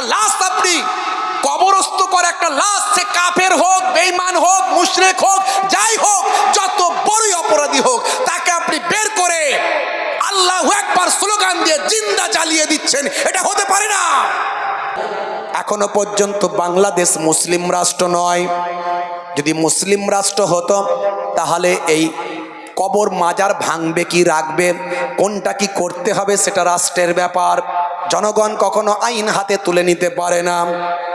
একটা লাশ আপনি কবরস্থ করে একটা লাশ, সে কাফের হোক বেইমান হোক, মুশরেক হোক, যাই হোক, যত বড়ই অপরাধী হোক, তাকে আপনি বের করে আল্লাহ একবার স্লোগান দিয়ে জিন্দা জ্বালিয়ে দিচ্ছেন। এটা হতে পারে না। এখনও পর্যন্ত বাংলাদেশ মুসলিম রাষ্ট্র নয়। যদি মুসলিম রাষ্ট্র হতো, তাহলে এই কবর মাজার ভাঙবে কি, রাখবে, কোনটা কি করতে হবে, সেটা রাষ্ট্রের ব্যাপার। জনগণ কখনো আইন হাতে তুলে নিতে পারে না।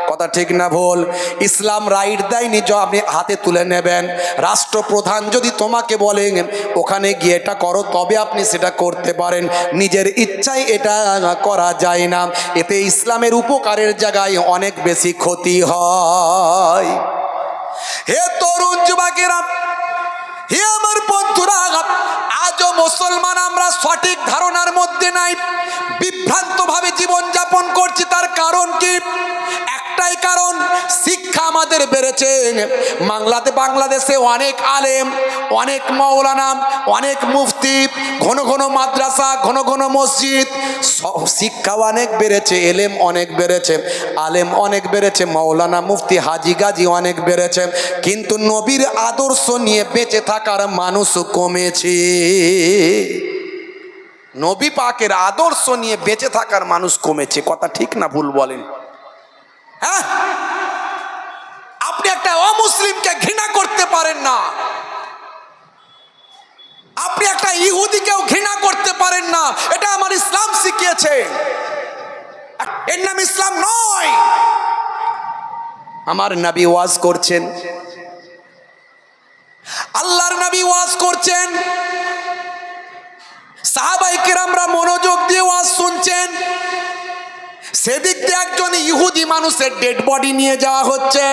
কথা ঠিক না ভুল। ইসলাম রাইট দেয়নি যে আপনি হাতে তুলে নেবেন। রাষ্ট্রপ্রধান যদি তোমাকে বলেন, ওখানে গিয়ে এটা করো, তবে আপনি সেটা করতে পারেন। নিজের ইচ্ছায় এটা করা যায় না। এতে ইসলামের উপকারের জায়গায় অনেক বেশি ক্ষতি হয়। হে তরুণ যুবকেরা, হে আমার বন্ধুরা, আজও মুসলমান, আমরা সঠিক আমাদের বাংলাতে বাংলাদেশে অনেক আলেম, অনেক মৌলানা অনেক মুফতি, ঘন ঘন মাদ্রাসা, ঘন ঘন মসজিদ শিক্ষা অনেক বেড়েছে, এলেম অনেক বেড়েছে, আলেম অনেক বেড়েছে মৌলানা মুফতি, হাজি গাজি অনেক বেড়েছে, কিন্তু নবীর আদর্শ নিয়ে বেঁচে থাকার মানুষ কমেছে। নবী পাকের আদর্শ নিয়ে বেঁচে থাকার মানুষ কমেছে, কথা ঠিক না, ভুল বলেন। হ্যাঁ? আপনি একটা অমুসলিমকে ঘৃণা করতে পারেন না। আপনি একটা ইহুদিকেও ঘৃণা করতে পারেন না। এটা আমার ইসলাম শিখিয়েছে। এর নাম ইসলাম নয়। আমার নবী ওয়াজ করছেন। আল্লাহর নবী ওয়াজ করছেন। সাহাবাই কিরামরা মনোযোগ দিয়ে ওয়াজ শুনছেন। সেদিক দিয়ে একজন ইহুদি মানুষের ডেড বডি নিয়ে যাওয়া হচ্ছে।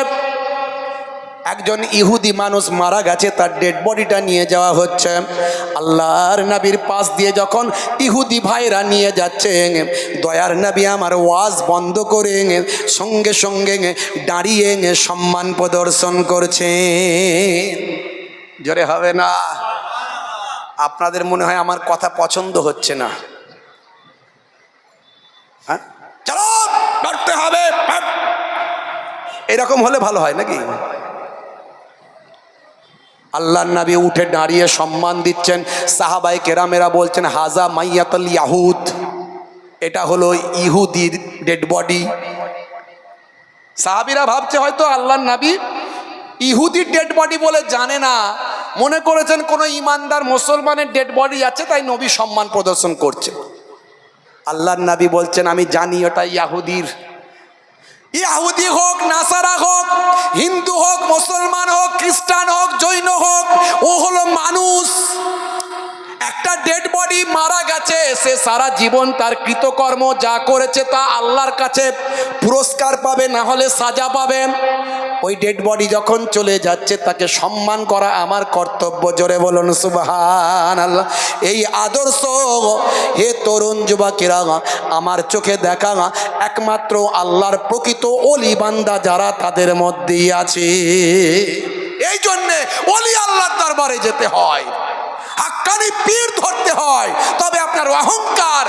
একজন ইহুদি মানুষ মারা গেছে, তার ডেড বডিটা নিয়ে যাওয়া হচ্ছে। আল্লাহর নবীর পাশ দিয়ে যখন ইহুদি ভাইরা নিয়ে যাচ্ছে, দয়ার নবী আমার ওয়াজ বন্ধ করে সঙ্গে সঙ্গে দাঁড়িয়ে সম্মান প্রদর্শন করছে। জোরে হবে না? আপনাদের মনে হয় আমার কথা পছন্দ হচ্ছে না? হ্যাঁ? চলো লড়তে হবে। এরকম হলে ভালো হয় নাকি? আল্লাহ নবী উঠে দাঁড়িয়ে সম্মান দিচ্ছেন। সাহাবাই কেরামেরা বলছেন, হাজা মাইয়াতল ইয়াহুদ। এটা হলো ইহুদির ডেড বডি। সাহাবিরা ভাবছে হয়তো আল্লাহ নবী ইহুদির ডেড বডি বলে জানে না। মনে করেছেন কোনো ইমানদার মুসলমানের ডেড বডি আছে, তাই নবী সম্মান প্রদর্শন করছে। আল্লাহর নবী বলছেন, আমি জানি ওটা ইয়াহুদির ইয়াহুদি হোক, নাসারা হোক, হিন্দু হোক, মুসলমান হোক, খ্রিস্টান হোক, জৈন হোক, ও হলো মানুষ। একটা ডেড বডি মারা গেছে, সে সারা জীবন তার কৃতকর্ম যা করেছে তা আল্লাহর কাছে পুরস্কার পাবে, না হলে সাজা পাবে। ওই ডেড বডি যখন চলে যাচ্ছে, তাকে সম্মান করা আমার কর্তব্য। জোরে বলুন সুবাহান আল্লাহ এই আদর্শ, হে তরুণ যুবকেরা, আমার চোখে দেখা একমাত্র আল্লাহর প্রকৃত অলি বান্দা যারা তাদের মধ্যেই আছে। এই জন্যে অলি আল্লাহর দরবারে যেতে হয়। হাক্কানি পীর ধরতে হয়। তবে আপনার অহংকার,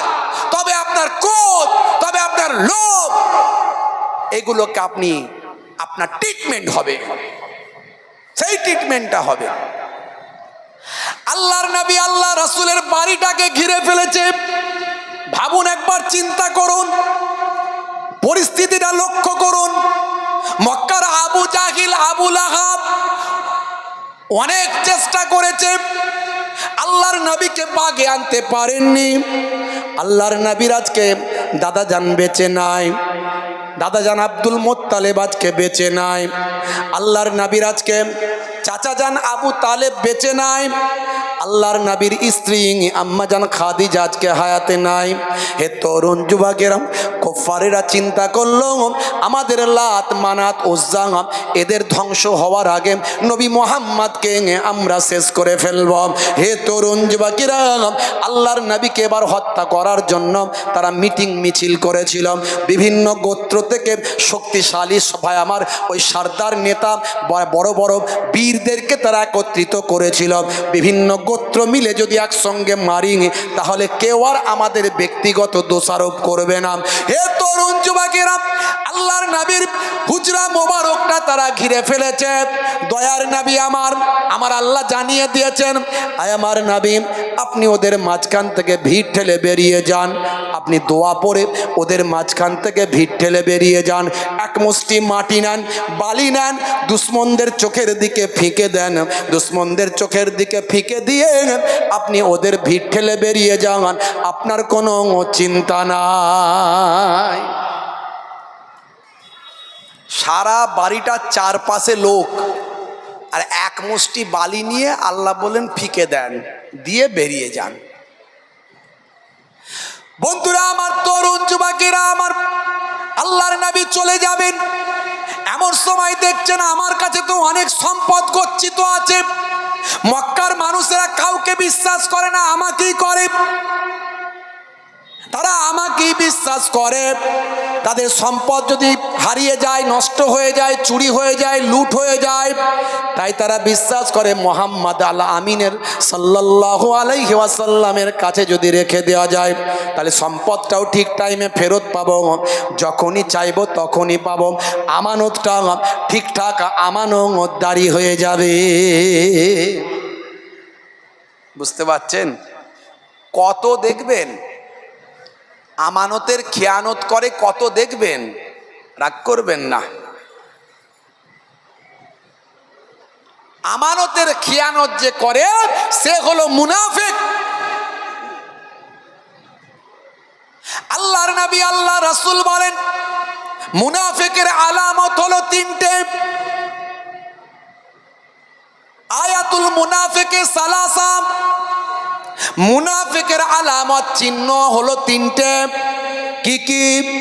তবে আপনার ক্রোধ, তবে আপনার লোভ, এগুলোকে আপনি, আপনার ট্রিটমেন্ট হবে। সেই ট্রিটমেন্টটা হবে। আল্লাহর নবী আল্লাহ রাসূলের বাড়িটাকে ঘিরে ফেলেছে। ভাবুন একবার, চিন্তা করুন। পরিস্থিতিটা লক্ষ্য করুন। মক্কার আবু জাহিল আবুল আহাব অনেক চেষ্টা করেছে। আল্লাহর নবীকে পাগে আনতে পারেননি। আল্লাহর নবীর আজকে দাদা জান বেঁচে নাই। দাদা জান আব্দুল মোত্তালেব আজকে বেঁচে নাই। আল্লাহর নাবির আজকে চাচা জান আবু তালেব বেঁচে নাই। আল্লাহর নবীর স্ত্রী, আম্মা জান খাদিজা আজকে হায়াতে নাই। হে তরুণ যুবকেরা কোফারেরা চিন্তা করল, আমাদের লাত, মানাত ওজ্জা এদের ধ্বংস হওয়ার আগে নবী মোহাম্মদকে আমরা শেষ করে ফেলব। হে তরুণ যুবকেরা, আল্লাহর নবীকে এবার হত্যা করার জন্য তারা মিটিং মিছিল করেছিল। বিভিন্ন গোত্র থেকে শক্তিশালী সভায় আমার ওই সর্দার নেতা, বড় বড় বীরদেরকে তারা একত্রিত করেছিল। বিভিন্ন গোত্র মিলে যদি একসঙ্গে মারি, তাহলে কেউ আর আমাদের ব্যক্তিগত দোষারোপ করবে না। হে তরুণ যুবকেরা, আল্লাহর নবীর হুজরা মোবারকটা তারা ঘিরে ফেলেছে। দয়ার নবী আমার আমার আল্লাহ জানিয়ে দিয়েছেন, আয় আমার নবী, আপনি ওদের মাঝখান থেকে ভিড় ঠেলে বেরিয়ে যান। আপনি দোয়া পড়ে ওদের মাঝখান থেকে ভিড় ঠেলে বেরিয়ে যান। এক মুষ্টি মাটি নেন, বালি নেন, দুশ্মনদের চোখের দিকে ফিকে দেন, দুশ্মনদের চোখের দিকে ফিকে দিয়ে আপনি ওদের ভিড় ঠেলে বেরিয়ে যান। আপনার কোনো চিন্তা নাই। সারা বাড়িটার চারপাশে লোক। আর এক মুষ্টি বালি নিয়ে আল্লাহ বলেন, ফিকে দেন, দিয়ে বেরিয়ে যান। বন্ধুরা, আমার তরুণ যুবকেরা, আমার আল্লাহর নবী চলে যাবেন। এমন সময় দেখছেন আমার কাছে তো অনেক সম্পদ গচ্ছিত আছে। মক্কার মানুষেরা কাউকে বিশ্বাস করে না, আমাকেই করে। তারা আমাকেই বিশ্বাস করে। তাদের সম্পদ যদি হারিয়ে যায়, নষ্ট হয়ে যায়, চুরি হয়ে যায়, লুট হয়ে যায়, তাই তারা বিশ্বাস করে মোহাম্মদ আল্লাহ আমিনের সাল্লাহ আলাইহি ওয়াসাল্লামের কাছে যদি রেখে দেওয়া যায়, তাহলে সম্পদটাও ঠিক টাইমে ফেরত পাবো। যখনই চাইব তখনই পাবো। আমানতটা ঠিকঠাক আমানত দাঁড়ি হয়ে যাবে। বুঝতে পারছেন? কত দেখবেন আমানতের খেয়ানত করে কত দেখবেন? রাগ করবেন না। আমানতের খেয়ানত যে করে, সে হলো মুনাফিক। আল্লাহর নবী আল্লাহ রাসূল বলেন, মুনাফেকের আলামত হলো তিনটে। আয়াতুল মুনাফেকে সালাসাম মুনাফিকের আলামত চিহ্ন হলো তিনটে। কি কি?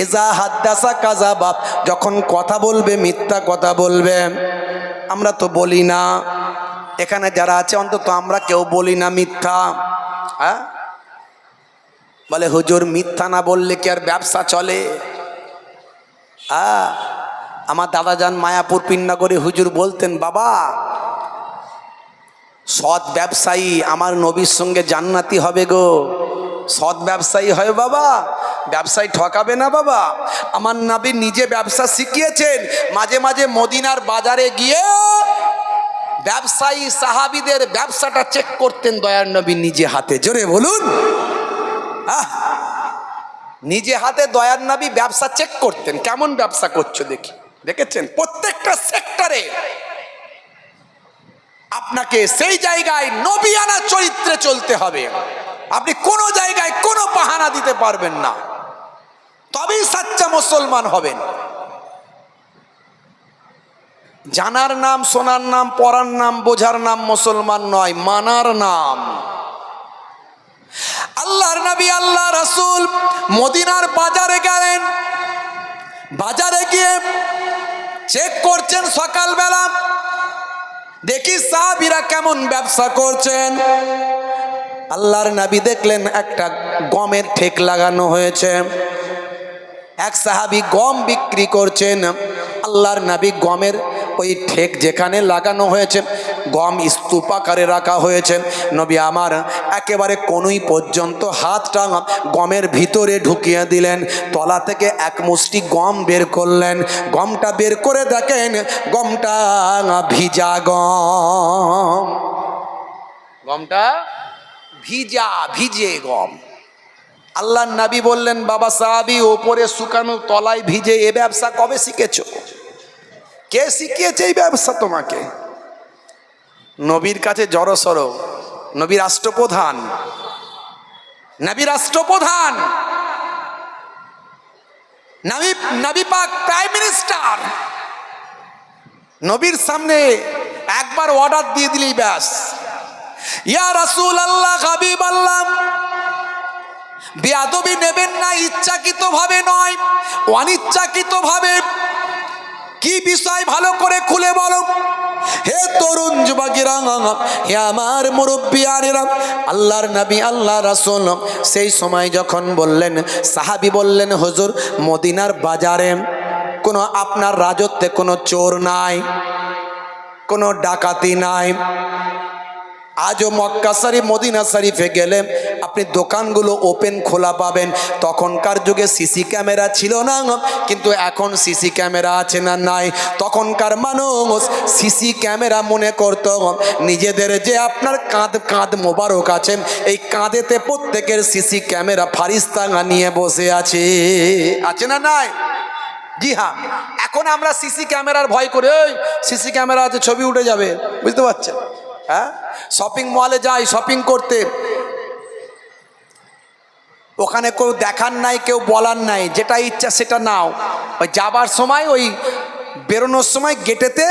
এজা হাদ্দাসা কাজা বাপ, যখন কথা বলবে, মিথ্যা কথা বলবে। আমরা তো বলি না। এখানে যারা আছে, অন্তত আমরা কেউ বলি না মিথ্যা। হ্যাঁ? বলে, হুজুর, মিথ্যা না বললে কি আর ব্যবসা চলে? হ্যাঁ? আমার দাদাজান মায়াপুর, পিন্নাগরে, হুজুর বলতেন, বাবা সৎ ব্যবসায়ী, আমার নবীর সঙ্গে জান্নাতি হবে গো। সৎ ব্যবসায়ী হয় বাবা, ব্যবসায়ী ঠকাবে না বাবা। আমার নবী নিজে ব্যবসা শিখিয়েছেন, মাঝে মাঝে মদিনার বাজারে গিয়ে ব্যবসায়ী সাহাবিদের ব্যবসাটা চেক করতেন দয়ার নবী নিজে হাতে। জোরে বলুন! নিজে হাতে দয়ার নবী ব্যবসা চেক করতেন। কেমন ব্যবসা করছ দেখি। দেখেছেন? প্রত্যেকটা সেক্টরে আপনাকে সেই জায়গায় নবিয়ানা চরিত্রে চলতে হবে। আপনি কোনো জায়গায় কোনো পাহানা দিতে পারবেন না। তবেই সাচ্চা মুসলমান হবেন। জানার নাম, শোনার নাম, পড়ার নাম, বোঝার নাম মুসলমান নয়, মানার নাম। আল্লাহর নবী আল্লাহ রাসূল মদিনার বাজারে গেলেন। বাজারে গিয়ে চেক করছেন সকালবেলা। দেখি সাহাবিরা কেমন ব্যবসা করছেন। আল্লাহর নাবি দেখলেন একটা গমের ঠেক লাগানো হয়েছে। এক সাহাবি গম বিক্রি করছেন। আল্লাহর নাবি গমের ওই ঠেক যেখানে লাগানো হয়েছে গম স্তূপাকারে রাখা হয়েছে। নবী আমার একেবারে কোনুই পর্যন্ত হাতটা গমের ভিতরে ঢুকিয়ে দিলেন। তলা থেকে এক মুষ্টি গম বের করলেন। গমটা বের করে দেখেন, গমটা ভিজা গম। গমটা ভিজা, ভিজে গম। আল্লাহ নাবি বললেন, বাবা সাহাবি, ওপরে শুকানো তলায় ভিজে এ ব্যবসা কবে শিখেছ? কে শিখিয়েছে এই ব্যবসা তোমাকে? নবীর কাছে জড়সড় নবী রাষ্ট্রপ্রধান। নবী রাষ্ট্রপ্রধান। নবী নবী পাক প্রাইম মিনিস্টার। নবীর সামনে একবার অর্ডার দিয়ে দিলেই ব্যাস। ইয়া রাসূল আল্লাহ হাবিব আল্লাহ। বেয়াদবি নেবেন না ইচ্ছাকৃত ভাবে নয় অনিচ্ছাকৃত ভাবে কি বিষয় ভালো করে খুলে বলো? হে তরুণ যুবকেরা, হে আমার মুরব্বিয়ানেরা, আল্লাহর নবী আল্লাহ রাসুল, সেই সময় যখন বললেন, সাহাবি বললেন, হজুর, মদিনার বাজারে কোনো আপনার রাজত্বে কোনো চোর নাই, কোনো ডাকাতি নাই আজও মক্কা শরীফ, মদিনা শরীফে গেলে আপনি দোকানগুলো ওপেন খোলা পাবেন। তখনকার যুগে সিসি ক্যামেরা ছিল না, কিন্তু এখন সিসি ক্যামেরা আছে না, নাই। তখনকার মানুষ সিসি ক্যামেরা মনে করত, নিজেদের যে আপনার কাঁধ কাঁধ মোবারক আছে, এই কাঁধেতে প্রত্যেকের সিসি ক্যামেরা ফারিস্তাঙ্গা নিয়ে বসে আছে। আছে না, নাই? জি হ্যাঁ। এখন আমরা সিসি ক্যামেরার ভয় করে ওই সিসি ক্যামেরা আছে, ছবি উঠে যাবে। বুঝতে পারছেন? হ্যাঁ? শপিং মলে যাই শপিং করতে। ওখানে কেউ দেখার নাই, কেউ বলার নাই, যেটা ইচ্ছা সেটা নাও। ওই যাবার সময়, ওই বেরোনোর সময় গেটেতে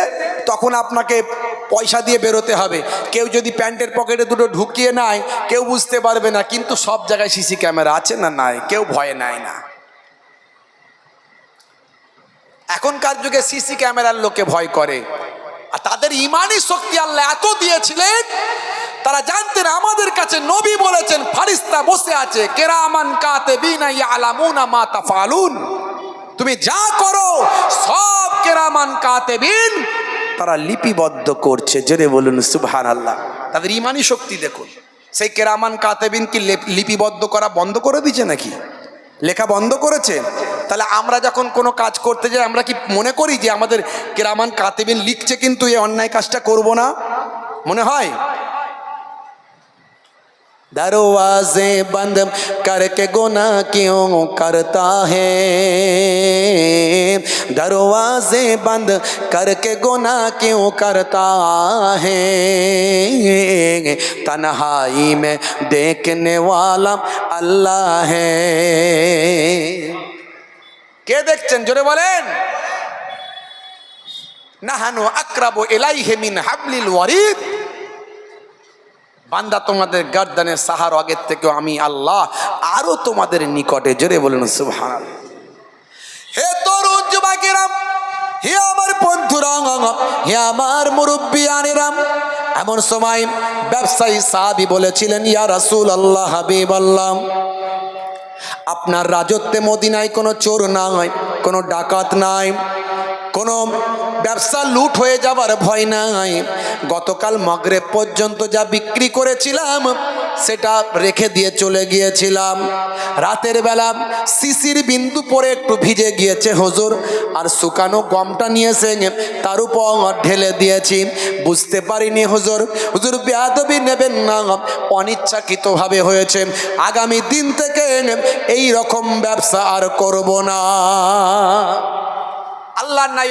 তখন আপনাকে পয়সা দিয়ে বেরোতে হবে। কেউ যদি প্যান্টের পকেটে দুটো ঢুকিয়ে নেয়, কেউ বুঝতে পারবে না, কিন্তু সব জায়গায় সিসি ক্যামেরা আছে না নাই? কেউ ভয়ে নেয় না। এখনকার যুগে সিসি ক্যামেরার লোকে ভয় করে। আর তাদের ইমানই শক্তি আল্লাহ এত দিয়েছিলেন, তারা জানতেন আমাদের কাছে নবী বলেছেন, ফারিস্তা বসে আছে, কেরামান কাতে বিনা ইয়ালামুনা মা তাফালুন। তুমি যা করো, সব কেরামান কাতে বিন তারা লিপিবদ্ধ করছে জেনে বলুন সুবহান আল্লাহ তাদের ইমানই শক্তি দেখুন। সেই কেরামান কাতেবিন কি লেপ- লিপিবদ্ধ করা বন্ধ করে দিয়েছে নাকি? লেখা বন্ধ করেছে? তাহলে আমরা যখন কোনো কাজ করতে যাই আমরা কি মনে করি যে আমাদের কেরামান কাতেবিন লিখছে কিন্তু এই অন্যায় কাজটা করব না মনে হয় दरवाजे बंद करके गुना क्यों करता है दरवाजे बंद करके गुना क्यों करता है तन्हाई में देखने वाला अल्लाह है কে দেখছেন? জোরে বলেন। নাহানু আক্রাবু এলাইহে মিন হাবলিল ওয়ারিদ। বান্দা তোমাদের গর্দানের সাহার আগের থেকেও আমি আল্লাহ, আরও তোমাদের নিকটে, জোরে বলুন সুবহান হে তরুণ যুবকেরাম, হে আমার বন্ধুরা, হে আমার মুরব্বিয়ানেরাম, এমন সময় ব্যবসায়ী সাহাবি বলেছিলেন, ইয়া রাসূল আল্লাহ হাবিব আল্লাহ আপনার রাজত্বে মদিনায় কোনো চোর নাই, কোনো ডাকাত নাই, কোনো ব্যবসা লুট হয়ে যাবার ভয় নাই। গতকাল মগরে পর্যন্ত যা বিক্রি করেছিলাম সেটা রেখে দিয়ে চলে গিয়েছিলাম। রাতের বেলা শিশির বিন্দু পরে একটু ভিজে গিয়েছে হুজুর, আর শুকানো গমটা নিয়েছে তার উপর ঢেলে দিয়েছি। বুঝতে পারিনি হুজুর। হুজুর বেয়াদবি নেবেন না, অনিচ্ছাকৃতভাবে হয়েছে। আগামী দিন থেকে এই রকম ব্যবসা আর করব না। আল্লাহ নাই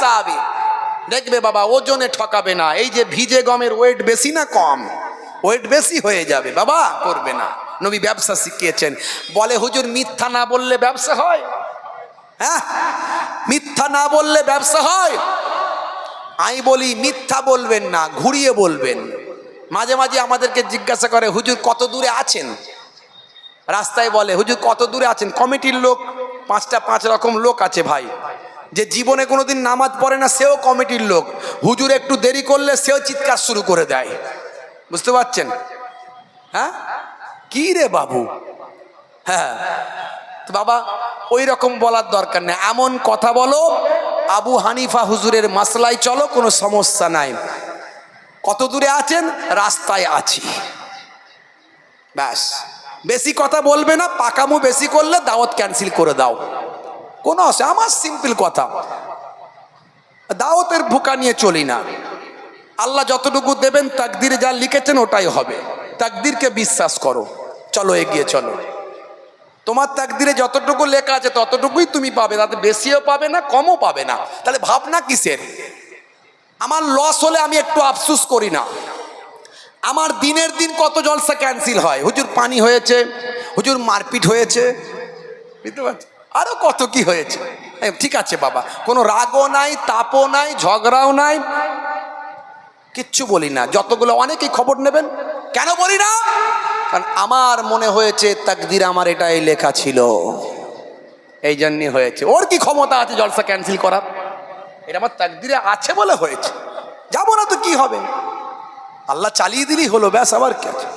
সাহাবী, দেখবে বাবা, ওজনে ঠকাবে না। এই যে ভিজে গমের ওয়েট বেশি না কম? ওয়েট বেশি হয়ে যাবে, বাবা, করবে না। নবী ব্যবসা শিখিয়েছেন। বলে, হুজুর, মিথ্যা না বললে ব্যবসা হয়? হ্যাঁ? মিথ্যা না বললে ব্যবসা হয়? আমি বলি, মিথ্যা বলবেন না, ঘুরিয়ে বলবেন। মাঝে মাঝে আমাদেরকে জিজ্ঞাসা করে, হুজুর, কত দূরে আছেন? রাস্তায় বলে, হুজুর, কত দূরে আছেন? কমিটির লোক, পাঁচটা পাঁচ রকম লোক আছে ভাই। যে জীবনে কোনোদিন নামাজ পড়ে না, সেও কমিটির লোক। হুজুর, একটু দেরি করলে সেও চিৎকার শুরু করে দেয়। বুঝতে পারছেন? হ্যাঁ? কি রে বাবু? হ্যাঁ। তো বাবা ওই রকম বলার দরকার নেই। এমন কথা বলো, আবু হানিফা হুজুরের মাসলায় চলো, কোনো সমস্যা নাই। কত দূরে আছেন? রাস্তায় আছি। ব্যাস। বেশি কথা বলবে না, পাকামু বেশি করলে দাওয়াত ক্যান্সেল করে দাও। কোনো আমার সিম্পল কথা। দাওয়াতের ভুকা নিয়ে চলি না। আল্লাহ যতটুকু দেবেন, তাকদিরে যা লিখেছেন ওটাই হবে। তাকদিরকে বিশ্বাস করো। চলো, এগিয়ে চলো। তোমার তাকদিরে যতটুকু লেখা আছে, ততটুকুই তুমি পাবে। তাতে বেশিও পাবে না, কমও পাবে না। তাহলে ভাবনা কিসের? আমার লস হলে আমি একটু আফসুস করি না। আমার দিনের দিন কত জলসা ক্যান্সেল হয়। হুজুর পানি হয়েছে, হুজুর মারপিট হয়েছে। বুঝতে পারছি আরও কত কি হয়েছে? ঠিক আছে বাবা। কোনো রাগও নাই, তাপও নাই, ঝগড়াও নাই। কিচ্ছু বলি না। যতগুলো অনেকেই খবর নেবেন, কেন বলি না? কারণ আমার মনে হয়েছে তাকদির আমার এটাই লেখা ছিল। এই জন্যই হয়েছে। ওর কি ক্ষমতা আছে জলসা ক্যান্সেল করার? এটা আমার তাকদিরে আছে বলে হয়েছে। যাব না তো কি হবে? আল্লাহ চালিয়ে দিলেই হলো, ব্যাস আবার কি আছে?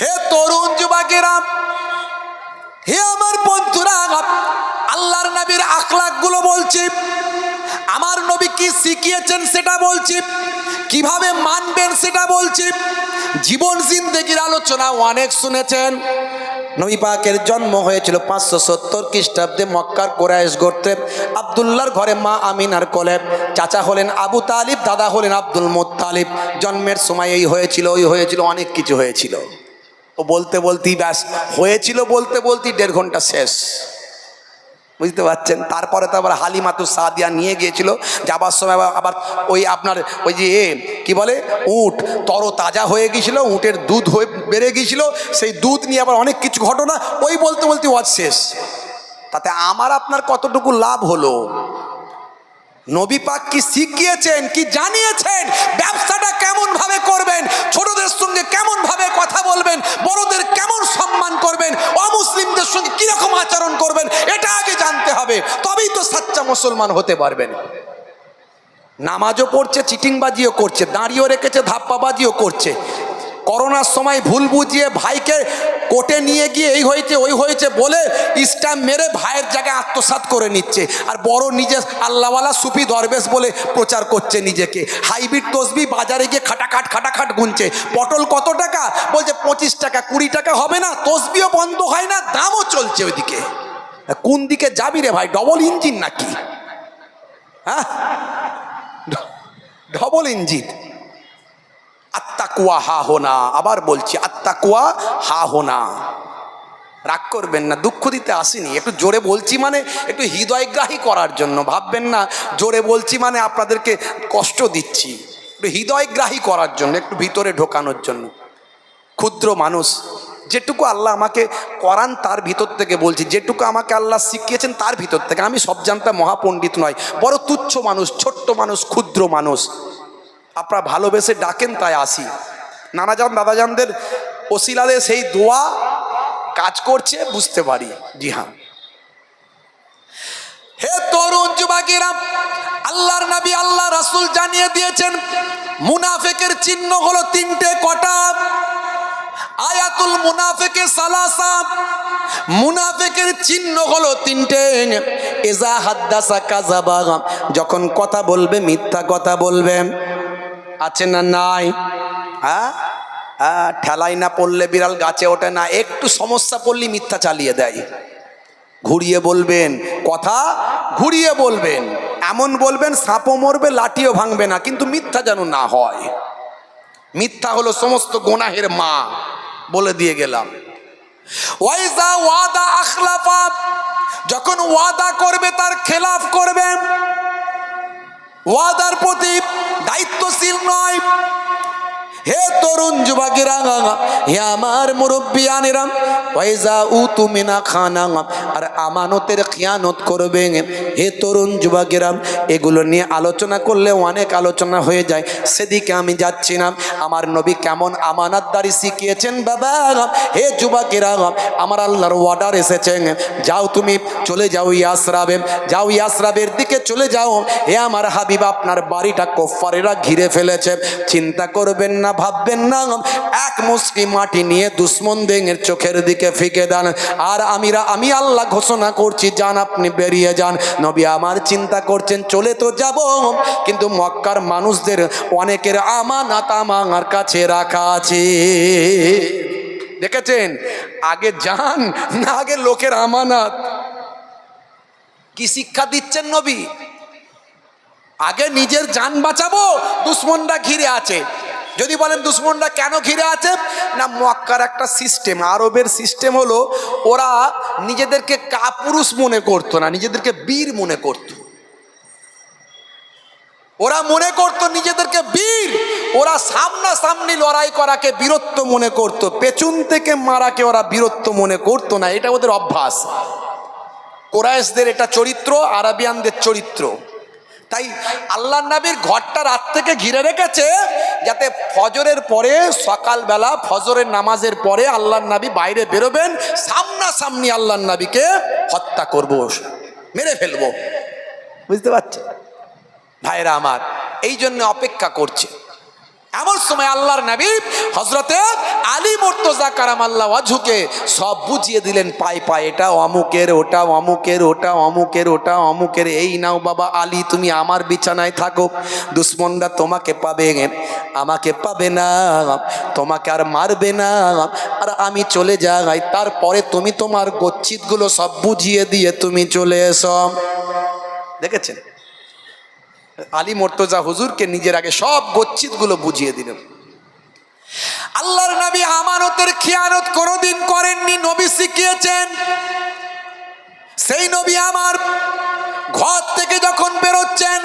হে তরুণ যুবকেরা, হে আমার বন্ধুরা, আল্লাহর নবীর আখলাকগুলো বলছি। কি শিখিয়েছেন সেটা বলছি। কীভাবে মানবেন সেটা বলছি। জীবন জিন্দেগির আলোচনা অনেক শুনেছেন। নবী পাকের জন্ম হয়েছিল পাঁচশো সত্তর খ্রিস্টাব্দে মক্কার কোরাইশ গোত্রে। আবদুল্লার ঘরে মা আমিনার কোলে। চাচা হলেন আবু তালিব, দাদা হলেন আব্দুল মোত্তালিব। জন্মের সময় এই হয়েছিল, ওই হয়েছিল, অনেক কিছু হয়েছিল। ও বলতে বলতেই ব্যাস, হয়েছিল বলতে বলতেই দেড় ঘণ্টা শেষ। বুঝতে পারছেন? তারপরে তো আবার হালিমাতু সাদিয়া নিয়ে গিয়েছিল। যাবার সময় আবার- ওই আপনার ওই যে এ, কি বলে? উট তর তাজা হয়ে গিয়েছিল, উটের দুধ হয়ে বেড়ে গিয়েছিল। সেই দুধ নিয়ে আবার অনেক কিছু ঘটনা, ওই বলতে বলতে ওয়াজ শেষ। তাতে আমার আপনার কতটুকু লাভ হলো? নবী পাক কি শিখিয়েছেন, কি জানিয়েছেন? ব্যবসাটা কেমন ভাবে করবেন? ছোটদের সঙ্গে কেমন ভাবে কথা বলবেন? বড়দের কেমন সম্মান হবে, তবেই তো সাচ্চা মুসলমান হতে পারবেন। নামাজও পড়ছে, চিটিংবাজিও করছে, দাঁড়িয়েও রেখেছে, ধাপ্পাবাজিও করছে। করোনার সময় ভুল বুঝিয়ে ভাইকে কোর্টে নিয়ে গিয়ে এই হয়েছে, ওই হয়েছে বলে স্ট্যাম্প মেরে ভাইয়ের জায়গায় আত্মসাৎ করে নিচ্ছে। আর বড় নিজে আল্লাহওয়ালা সুফি দরবেশ বলে প্রচার করছে নিজেকে। হাইব্রিড তসবি বাজারে গিয়ে খাটাখাট খাটাখাট গুনছে। পটল কত টাকা? বলছে পঁচিশ টাকা, কুড়ি টাকা হবে না, তসবিও বন্ধ হয় না, দামও চলছে ওইদিকে। কোন দিকে যাবি রে ভাই? ডবল ইঞ্জিন নাকি? হ্যাঁ? ডবল ইঞ্জিন আত্মাকুয়া হা হোনা। আবার বলছি, আত্মাকুয়া হা হোনা। রাগ করবেন না, দুঃখ দিতে আসিনি। একটু জোরে বলছি মানে একটু হৃদয়গ্রাহী করার জন্য। ভাববেন না, জোরে বলছি মানে আপনাদেরকে কষ্ট দিচ্ছি। একটু হৃদয়গ্রাহী করার জন্য, একটু ভিতরে ঢোকানোর জন্য। ক্ষুদ্র মানুষ যেটুকু আল্লাহ আমাকে করান তার ভিতর থেকে বলছি, যেটুকু আমাকে আল্লাহ শিখিয়েছেন তার ভিতর থেকে। আমি সব জানতা মহাপণ্ডিত নয়, বড় তুচ্ছ মানুষ, ছোট্ট মানুষ, ক্ষুদ্র মানুষ। আপনারা ভালোবেসে ডাকেন, তাই আসি। নানাজান দাদাজানদের ওসিলাদের সেই দোয়া কাজ করছে, বুঝতে পারি। জি হ্যাঁ। হে তরুণ যুবকেরা, আল্লাহর নবী, আল্লাহ রাসূল জানিয়ে দিয়েছেন, মুনাফেকের চিহ্ন হলো তিনটে কটা। আয়াতুল মুনাফেকে সালাসা। মুনাফেকের চিহ্ন হলো তিনটে। এজা হাদ্দাসা কাজাবা যখন কথা বলবে, মিথ্যা কথা বলবে। আছে না নাই? হ্যাঁ? হ্যাঁ ঠেলাই না পড়লে বিড়াল গাছে ওঠে না। একটু সমস্যা পড়লে মিথ্যা চালিয়ে দেয়। ঘুরিয়ে বলবেন, কথা ঘুরিয়ে বলবেন। এমন বলবেন, সাপও মরবে, লাঠিও ভাঙবে না। কিন্তু মিথ্যা যেন না হয়। মিথ্যা হলো সমস্ত গোনাহের মা। বলে দিয়ে গেলাম। ওয়াইজা ওয়াদা আখলাফা, যখন ওয়াদা করবে তার খেলাফ করবে। ওয়াদার প্রতি দায়িত্বশীল নয় হে তরুণ যুবকেরা, হে আমার মুরব্বিয়ানেরা, ওয়াইজা উ তুমি না খানা আর আমানতের খিয়ানত করবে। হে তরুণ যুবকেরা, এগুলো নিয়ে আলোচনা করলে অনেক আলোচনা হয়ে যায়। সেদিকে আমি যাচ্ছি না। আমার নবী কেমন আমানতদারি শিখিয়েছেন, বাবা? হে যুবকেরা, আমার আল্লাহর অর্ডার এসেছেন যাও তুমি, চলে যাও ইয়াসরাবে। যাও ইয়াসরাবের দিকে চলে যাও। হে আমার হাবিব, আপনার বাড়িটা কোফারেরা ঘিরে ফেলেছে। চিন্তা করবেন না ভাববেন না, এক মুষ্টি মাটি নিয়ে দুশ্মনদের চোখের দিকে ফিকে দেন। আর আমিরা, আমি আল্লাহ ঘোষণা করছি, যান আপনি বেরিয়ে যান। নবী আমার চিন্তা করছেন, চলে তো যাব, কিন্তু মক্কার মানুষদের অনেকের আমানাত আমার কাছে রাখা আছে। দেখেছেন? আগে যান, না আগে লোকের আমানাত। কি শিক্ষা দিচ্ছেন নবী? আগে নিজের যান বাঁচাবো, দুশ্মনরা ঘিরে আছে। যদি বলেন দুশ্মনরা কেন ঘিরে আছে? না, মক্কার একটা সিস্টেম আরবের সিস্টেম হলো ওরা নিজেদেরকে কাপুরুষ মনে করতো না, নিজেদেরকে বীর মনে করত। ওরা মনে করত নিজেদেরকে বীর, ওরা সামনাসামনি লড়াই করাকে বীরত্ব মনে করত, পেছন থেকে মারাকে ওরা বীরত্ব মনে করতো না, এটা ওদের অভ্যাস। কোরাইশদের এটা চরিত্র, আরাবিয়ানদের চরিত্র। তাই আল্লাহ নবীর ঘরটা রাত থেকে ঘিরে রেখেছে যাতে ফজরের পরে, সকালবেলা ফজরের নামাজের পরে আল্লাহ নবী বাইরে বেরোবেন, সামনাসামনি আল্লাহ নবীকে হত্যা করব, মেরে ফেলব। বুঝতে পারছে ভাইরা আমার এই জন্য অপেক্ষা করছে। এমন সময় আল্লাহর নবী হজরতে আলী মোর্তজা কারাম আল্লাহ ওয়াজুকে সব বুঝিয়ে দিলেন, পাই পাই এটা অমুকের ওটা অমুকের ওটা অমুকের ওটা অমুকের, এই নাও বাবা আলী, তুমি আমার বিছানায় থাকো, দুশ্মনরা তোমাকে পাবে, আমাকে পাবে না, তোমাকে আর মারবে না, আর আমি চলে যাই, তারপরে তুমি তোমার গচ্ছিতগুলো সব বুঝিয়ে দিয়ে তুমি চলে এসো। দেখেছেন? আলী মোর্তজা হুজুরকে নিজের আগে সব গচ্ছিতগুলো বুঝিয়ে দিলেন। আল্লাহর নবী আমানতের খেয়ানত কোনোদিন করেননি, নবী শিখিয়েছেন। সেই নবী আমার ঘর থেকে যখন বেরোচ্ছেন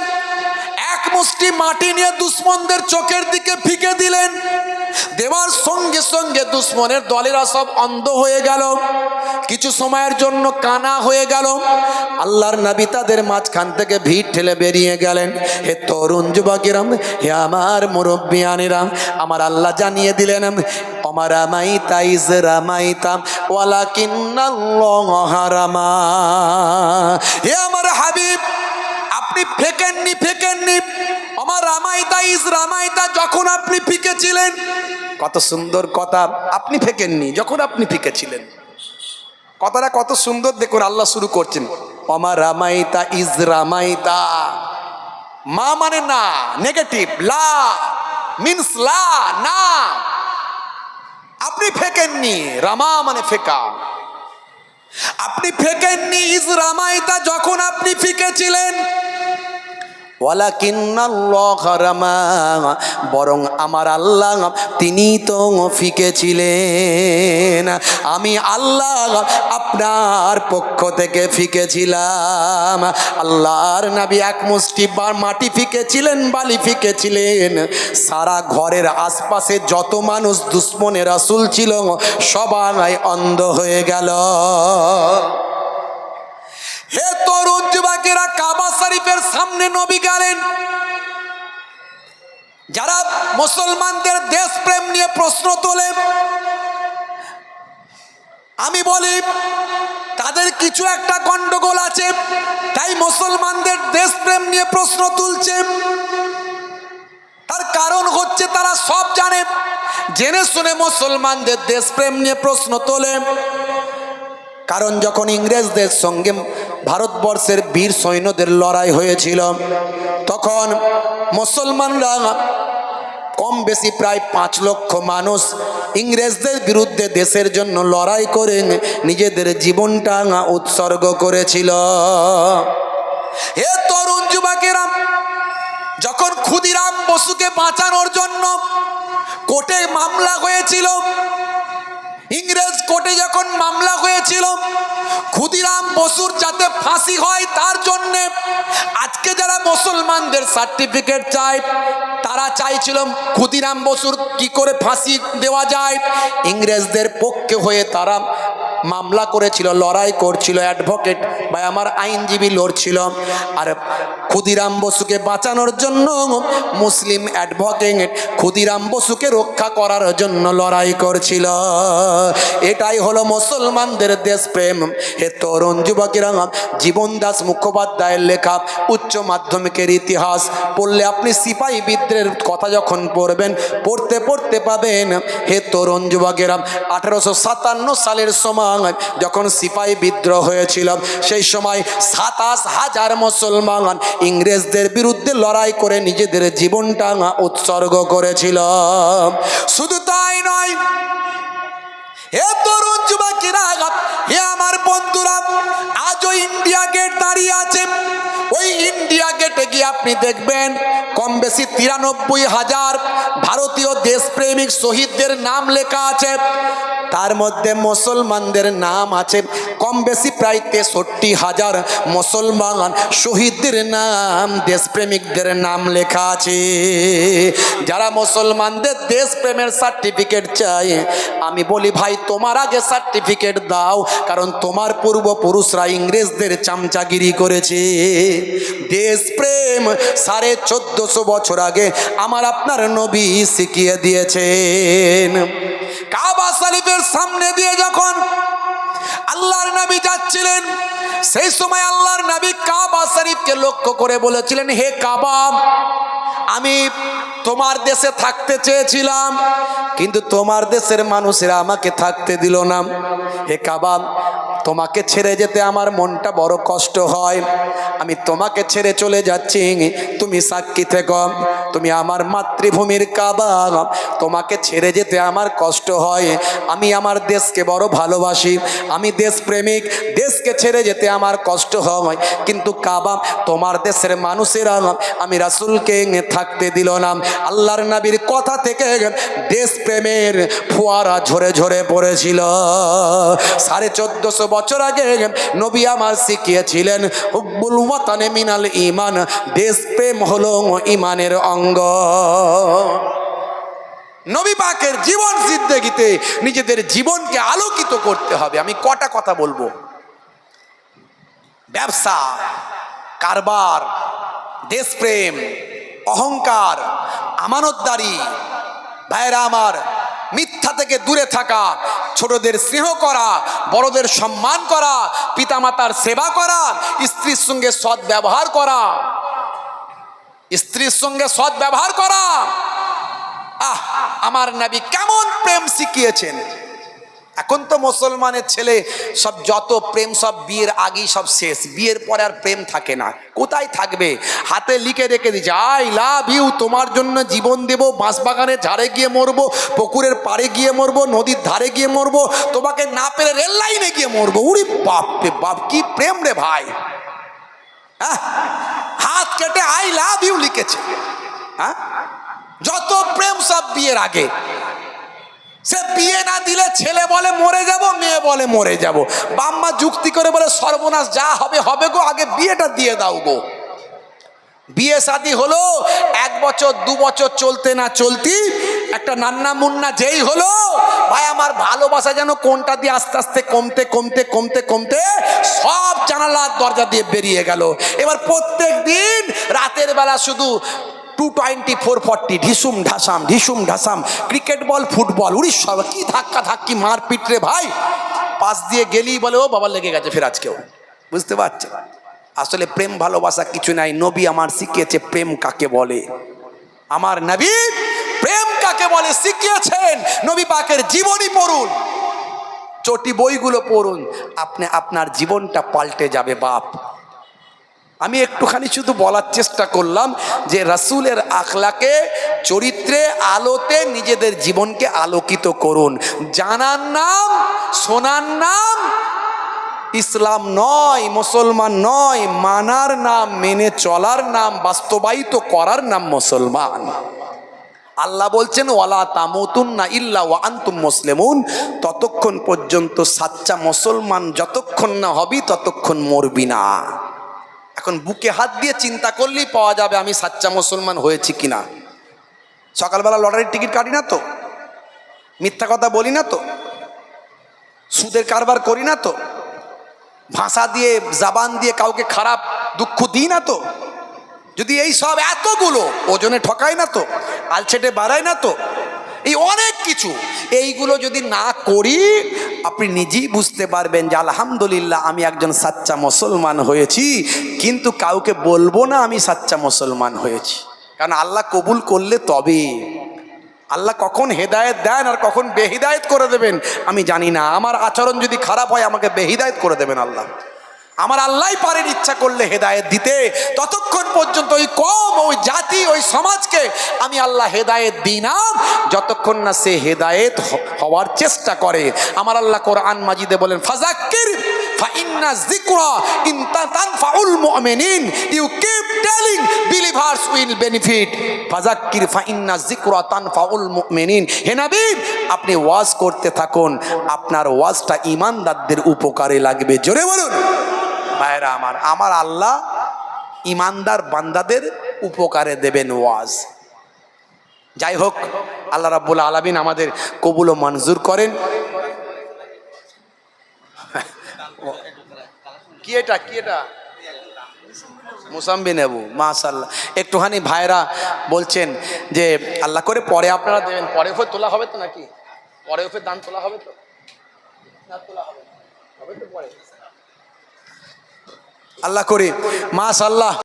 এক মুষ্টি মাটি নিয়ে দুশ্মনদের চোখের দিকে ফিকে দিলেন। দেওয়ার সঙ্গে সঙ্গে দুশ্মনের দলেরা সব অন্ধ হয়ে গেল। কিছু সময়ের জন্য কানা হয়ে গেল। আল্লাহর নবী তাদের মাঝখান থেকে ভিড় ঠেলে বেরিয়ে গেলেন। হে তরুণ যুবকেরাম হে আমার মুরব্বিয়ানেরা, আমার আল্লাহ জানিয়ে দিলেন, আমার আমাইতা ইজ রামাইতাম ওয়ালা হারামা। হে আমার হাবিব, আপনি ফেকেননি ফেকেননি। ইজ রামাইতা যখন আপনি ফিকেছিলেন, কত সুন্দর কথা আপনি ফেকেননি, যখন আপনি ফিকেছিলেন। কথাটা কত সুন্দর, দেখুন আল্লাহ শুরু করছেন অমা রামাইতা ইজ রামাইতা। মা মানে না, নেগেটিভ, লা, মিনস লা, না। আপনি ফেকেননি, রামা মানে ফেকা। আপনি ফেকেননি, ইজ রামাইতা, যখন আপনি ফিকেছিলেন বরং আমার আল্লাহ তিনি তো ফিকেছিলেন আমি আল্লাহ আপনার পক্ষ থেকে ফিকেছিলাম আল্লাহর নাবি এক মুষ্টি মাটি ফিকেছিলেন বালি ফিকেছিলেন সারা ঘরের আশপাশে যত মানুষ দুশ্মনের রাসুল ছিল, সবাই অন্ধ হয়ে গেল। হে তরুণ যুবকেরা কাবা শরীফের সামনে নবী গেলেন। যারা মুসলমানদের দেশপ্রেম নিয়ে প্রশ্ন তোলে, আমি বলি, তাদের কিছু একটা গন্ডগোল আছে, তাই মুসলমানদের দেশপ্রেম নিয়ে প্রশ্ন তুলছে। তার কারণ হচ্ছে তারা সব জানে, জেনে শুনে মুসলমানদের দেশপ্রেম নিয়ে প্রশ্ন তোলে। কারণ যখন ইংরেজদের সঙ্গে ভারতবর্ষের বীর সৈন্যদের লড়াই হয়েছিল। তখন মুসলমানরা কম বেশি প্রায় পাঁচ লক্ষ মানুষ ইংরেজদের বিরুদ্ধে দেশের জন্য লড়াই করে নিজেদের জীবনটা উৎসর্গ করেছিল। হে তরুণ যুবকেরা, যখন ক্ষুদিরাম বসুকে বাঁচানোর জন্য কোর্টে মামলা হয়েছিল ইংরেজ কোর্টে যখন মামলা হয়েছিল, ক্ষুদিরাম বসুর যাতে ফাঁসি হয় তার জন্য আজকে যারা মুসলমানদের সার্টিফিকেট চায়, তারা চাইছিল ক্ষুদিরাম বসুর কি করে ফাঁসি দেওয়া যায়। ইংরেজদের পক্ষে হয়ে তারা মামলা করেছিল, লড়াই করছিল অ্যাডভোকেট বা আমার আইনজীবী লড়ছিল। আর ক্ষুদিরাম বসুকে বাঁচানোর জন্য, মুসলিম অ্যাডভোকেট ক্ষুদিরাম বসুকে রক্ষা করার জন্য লড়াই করছিল। এটাই হলো মুসলমানদের দেশপ্রেম। হে তরুণ যুবকেরা জীবন দাস মুখোপাধ্যায়ের লেখা উচ্চ মাধ্যমিকের ইতিহাস। পড়লে আপনি সিপাহী বিদ্রোহের কথা যখন পড়বেন, পড়তে পড়তে পাবেন। হে তরুণ যুবকেরা, আঠারোশো সাতান্ন সালের সময় যখন সিপাহী বিদ্রোহ হয়েছিল, সেই সময় সাতাশ হাজার মুসলমান ইংরেজদের বিরুদ্ধে লড়াই করে নিজেদের জীবনটা উৎসর্গ করেছিল। শুধু তাই নয়, হে তরুণ যুবকেরা, হে আমার বন্ধুরা, আজও ইন্ডিয়া গেট দাঁড়িয়ে আছে। ওই ইন্ডিয়া গেটে গিয়ে আপনি দেখবেন কম বেশি তিরানব্বই হাজার ভারতীয় দেশপ্রেমিক শহীদদের নাম লেখা আছে। তার মধ্যে মুসলমানদের নাম আছে। কম বেশি প্রায় তেষট্টি হাজার মুসলমান শহীদদের নাম, দেশপ্রেমিকদের নাম লেখা আছে। যারা মুসলমানদের দেশপ্রেমের সার্টিফিকেট চাই আমি বলি, ভাই, তোমার আগে সার্টিফিকেট দাও, কারণ তোমার পূর্বপুরুষরা ইংরেজদের চামচাগিরি করেছে। দেশপ্রেম সাড়ে চোদ্দশো বছর আগে আমার আপনার নবী শিখিয়ে দিয়েছেন। কাবা শরীফের সামনে দিয়ে যখন আল্লাহর নবী যাচ্ছিলেন। সেই সময় আল্লাহর নবী কাবা শরীফকে লক্ষ্য করে বলেছিলেন, হে কাবা, আমি তোমার দেশে থাকতে চেয়েছিলাম, কিন্তু তোমার দেশের মানুষেরা আমাকে থাকতে দিল না। হে কাবাব তোমাকে ছেড়ে যেতে আমার মনটা বড় কষ্ট হয়। আমি তোমাকে ছেড়ে চলে যাচ্ছি। তুমি সাক্ষী থেকো। তুমি আমার মাতৃভূমির কাবা। তোমাকে ছেড়ে যেতে আমার কষ্ট হয়। আমি আমার দেশকে বড় ভালোবাসি। আমি দেশপ্রেমিক, দেশকে ছেড়ে যেতে আমার কষ্ট হয়। কিন্তু কাবা তোমার দেশের মানুষেরা আমি রাসুলকে থাকতে দিল না। আল্লাহর নবীর কথা থেকে দেশপ্রেমের ফোয়ারা ঝরে ঝরে পড়েছিল। সাড়ে চোদ্দশো বছর আগে নবী আমার শিখিয়েছিলেন, হুব্বুল ওয়াতানে মিনাল ইমান দেশপ্রেম হলো ইমানের অঙ্গ। নবী পাকের জীবন জিদ্দেগিতে নিজেদের জীবনকে আলোকিত করতে হবে। আমি কটা কথা বলব? ব্যবসা, কারবার, দেশপ্রেম, অহংকার, আমানতদারি ভাইরা আমার, মিথ্যা থেকে দূরে থাকা, ছোটদের স্নেহ করা, বড়দের সম্মান করা, পিতামাতার সেবা করা, স্ত্রীর সঙ্গে সৎ ব্যবহার করা, স্ত্রীর সঙ্গে সৎ ব্যবহার করা। আহ, আমার নবী কেমন প্রেম শিখিয়েছেন। এখন তো মুসলমানের ছেলে, সব যত প্রেম, সব বিয়ের আগেই সব শেষ। বিয়ের পরে আর প্রেম থাকে না। কোথায় থাকবে? হাতে লিখে রেখে দিচ্ছে আই লাভ ইউ, তোমার জন্য জীবন দেব বাঁশবাগানের ঝাড়ে গিয়ে মরবো, পুকুরের পাড়ে গিয়ে মরবো, নদীর ধারে গিয়ে মরবো, তোমাকে না পেরে রেল লাইনে গিয়ে মরবো। উড়ি বাপ রে বাপ, কি প্রেম রে ভাই। হ্যাঁ? হাত কেটে আই লাভ ইউ লিখেছে। হ্যাঁ? যত প্রেম সব বিয়ের আগে। সে বিয়ে না দিলে ছেলে বলে মরে যাব, মেয়ে বলে মরে যাব। বাম্মা যুক্তি করে বলে, সর্বনাশ, যা হবে হবে গো, আগে বিয়েটা দিয়ে দাও গো। বিয়ে শাদি হলো, এক বছর, দু বছর চলতে না চলতি, একটা নান্না মুন্না যেই হলো, ভাই, আমার ভালোবাসা যেন কোনটা দিয়ে আস্তে আস্তে কমতে কমতে কমতে কমতে সব জানালার দরজা দিয়ে বেরিয়ে গেল। এবার প্রত্যেক দিন রাতের বেলা শুধু টু টোয়েন্টি ফোর ফর্টি ঢিসুম ঢাসাম ঢিসুম ঢাসাম ক্রিকেট বল ফুটবল উড়িষ্যা, কি ধাক্কা ধাক্কি, মারপিট রে ভাই। পাশ দিয়ে গেলেই বলে, ও বাবা লেগে গেছে, ফের আজকেও। বুঝতে পারছে? আসলে প্রেম ভালোবাসা কিছু নাই, নবী আমার শিখিয়েছে, প্রেম কাকে বলে? আমার নবী প্রেম কাকে বলে শিখিয়েছেন? নবী পাকের জীবনী পড়ুন, চটি বইগুলো পড়ুন, আপনি আপনার জীবনটা পাল্টে যাবে, বাপ। আমি একটুখানি শুধু বলার চেষ্টা করলাম যে রাসূলের আখলাকে, চরিত্রে, আলোতে নিজেদের জীবনকে আলোকিত করুন। জানার নাম, শোনার নাম, ইসলাম নয়, মুসলমান নয়, মানার নাম, মেনে চলার নাম, বাস্তবায়িত করার নাম মুসলমান। আল্লাহ বলছেন, ওয়ালা তামুতুন না ইল্লা ওয়া আন্তুম মুসলিমুন। ততক্ষণ পর্যন্ত সাচ্চা মুসলমান যতক্ষণ না হবি, ততক্ষণ মরবি না। এখন বুকে হাত দিয়ে চিন্তা করলেই পাওয়া যাবে আমি সাচ্চা মুসলমান হয়েছি কিনা। সকালবেলা লটারির টিকিট কাটি না তো? মিথ্যা কথা বলি না তো? সুদের কারবার করি না তো? ভাষা দিয়ে, জাবান দিয়ে কাউকে খারাপ দুঃখ দিই না তো? যদি এই সব এতগুলো ওজনে ঠকায় না তো? আলছেটে বাড়ায় না তো? এই অনেক কিছু। এইগুলো যদি না করি, আপনি নিজেই বুঝতে পারবেন যে আলহামদুলিল্লাহ আমি একজন সাচ্চা মুসলমান হয়েছি, কিন্তু কাউকে বলব না আমি সাচ্চা মুসলমান হয়েছি। কারণ আল্লাহ কবুল করলে তবে আল্লাহ কখন হেদায়েত দেন আর কখন বেহিদায়েত করে দেবেন, আমি জানি না। আমার আচরণ যদি খারাপ হয়, আমাকে বেহিদায়েত করে দেবেন আল্লাহ। আমার আল্লাহ পারেন ইচ্ছা করলে হেদায়েত দিতে, ততক্ষণ পর্যন্ত ওই কম, ওই জাতি, ওই সমাজকে আমি আল্লাহ হেদায়েত দিই না। যতক্ষণ না সে হেদায়েত হওয়ার চেষ্টা করে। আমার আল্লাহ কোরআন মাজিদে বলেন ফাজাক্কির আপনি ওয়াজ করতে থাকুন। আপনার ওয়াজটা ঈমানদারদের উপকারে লাগবে। জোরে বলুন। ভাইরা আমার আমার আল্লাহ ইমানদার বান্দাদের উপকারে দেবেন ওয়াজ। যাই হোক, আল্লাহ রাব্বুল আলামিন আমাদের কবুল ও মঞ্জুর করেন। কি এটা কি এটা? মুসাম্বি নেবু মাশাল্লাহ একটুখানি ভাইরা বলছেন যে, আল্লাহ করে পরে আপনারা দেবেন, পরে ফের তোলা হবে তো নাকি? পরে ফের দান তোলা হবে তো? না, তোলা হবে হবে তো পরে। আল্লাহ করে। মাশাল্লাহ